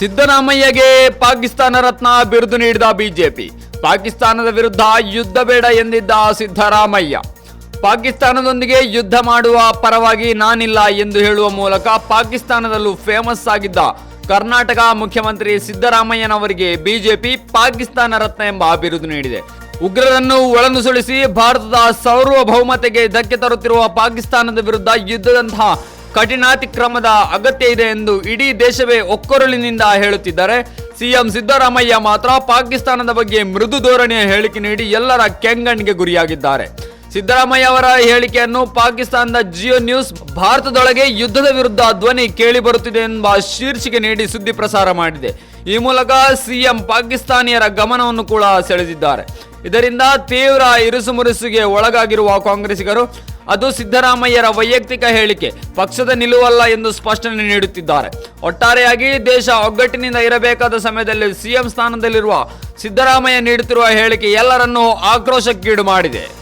ಸಿದ್ದರಾಮಯ್ಯಗೆ ಪಾಕಿಸ್ತಾನ ರತ್ನ ಬಿರುದು ನೀಡಿದ ಬಿಜೆಪಿ. ಪಾಕಿಸ್ತಾನದ ವಿರುದ್ಧ ಯುದ್ಧ ಬೇಡ ಎಂದಿದ್ದ ಸಿದ್ದರಾಮಯ್ಯ. ಪಾಕಿಸ್ತಾನದೊಂದಿಗೆ ಯುದ್ಧ ಮಾಡುವ ಪರವಾಗಿ ನಾನಿಲ್ಲ ಎಂದು ಹೇಳುವ ಮೂಲಕ ಪಾಕಿಸ್ತಾನದಲ್ಲೂ ಫೇಮಸ್ ಆಗಿದ್ದ ಕರ್ನಾಟಕ ಮುಖ್ಯಮಂತ್ರಿ ಸಿದ್ದರಾಮಯ್ಯನವರಿಗೆ ಬಿಜೆಪಿ ಪಾಕಿಸ್ತಾನ ರತ್ನ ಎಂಬ ಬಿರುದು ನೀಡಿದೆ. ಉಗ್ರರನ್ನು ಒಳನುಸುಳಿಸಿ ಭಾರತದ ಸಾರ್ವಭೌಮತೆಗೆ ಧಕ್ಕೆ ತರುತ್ತಿರುವ ಪಾಕಿಸ್ತಾನದ ವಿರುದ್ಧ ಯುದ್ಧದಂತಹ ಕಠಿಣಾತಿಕ್ರಮದ ಅಗತ್ಯ ಇದೆ ಎಂದು ಇಡೀ ದೇಶವೇ ಒಕ್ಕೊರಳಿನಿಂದ ಹೇಳುತ್ತಿದ್ದಾರೆ. ಸಿಎಂ ಸಿದ್ದರಾಮಯ್ಯ ಮಾತ್ರ ಪಾಕಿಸ್ತಾನದ ಬಗ್ಗೆ ಮೃದು ಧೋರಣೆಯ ಹೇಳಿಕೆ ನೀಡಿ ಎಲ್ಲರ ಕೆಂಗಣ್ಣಿಗೆ ಗುರಿಯಾಗಿದ್ದಾರೆ. ಸಿದ್ದರಾಮಯ್ಯ ಅವರ ಹೇಳಿಕೆಯನ್ನು ಪಾಕಿಸ್ತಾನದ ಜಿಯೋ ನ್ಯೂಸ್ ಭಾರತದೊಳಗೆ ಯುದ್ಧದ ವಿರುದ್ಧ ಧ್ವನಿ ಕೇಳಿ ಬರುತ್ತಿದೆ ಎಂಬ ಶೀರ್ಷಿಕೆ ನೀಡಿ ಸುದ್ದಿ ಪ್ರಸಾರ ಮಾಡಿದೆ. ಈ ಮೂಲಕ ಸಿಎಂ ಪಾಕಿಸ್ತಾನಿಯರ ಗಮನವನ್ನು ಕೂಡ ಸೆಳೆದಿದ್ದಾರೆ. ಇದರಿಂದ ತೀವ್ರ ಇರುಸುಮುರುಸಿಗೆ ಒಳಗಾಗಿರುವ ಕಾಂಗ್ರೆಸ್ಸಿಗರು ಅದು ಸಿದ್ದರಾಮಯ್ಯರ ವೈಯಕ್ತಿಕ ಹೇಳಿಕೆ. ಪಕ್ಷದ ನಿಲುವಲ್ಲ ಎಂದು ಸ್ಪಷ್ಟನೆ ನೀಡುತ್ತಿದ್ದಾರೆ. ಒಟ್ಟಾರೆಯಾಗಿ ದೇಶ ಒಗ್ಗಟ್ಟಿನಿಂದ ಇರಬೇಕಾದ ಸಮಯದಲ್ಲಿ ಸಿಎಂ ಸ್ಥಾನದಲ್ಲಿರುವ ಸಿದ್ದರಾಮಯ್ಯ ನೀಡುತ್ತಿರುವ ಹೇಳಿಕೆ ಎಲ್ಲರನ್ನೂ ಆಕ್ರೋಶಕ್ಕೀಡು ಮಾಡಿದೆ.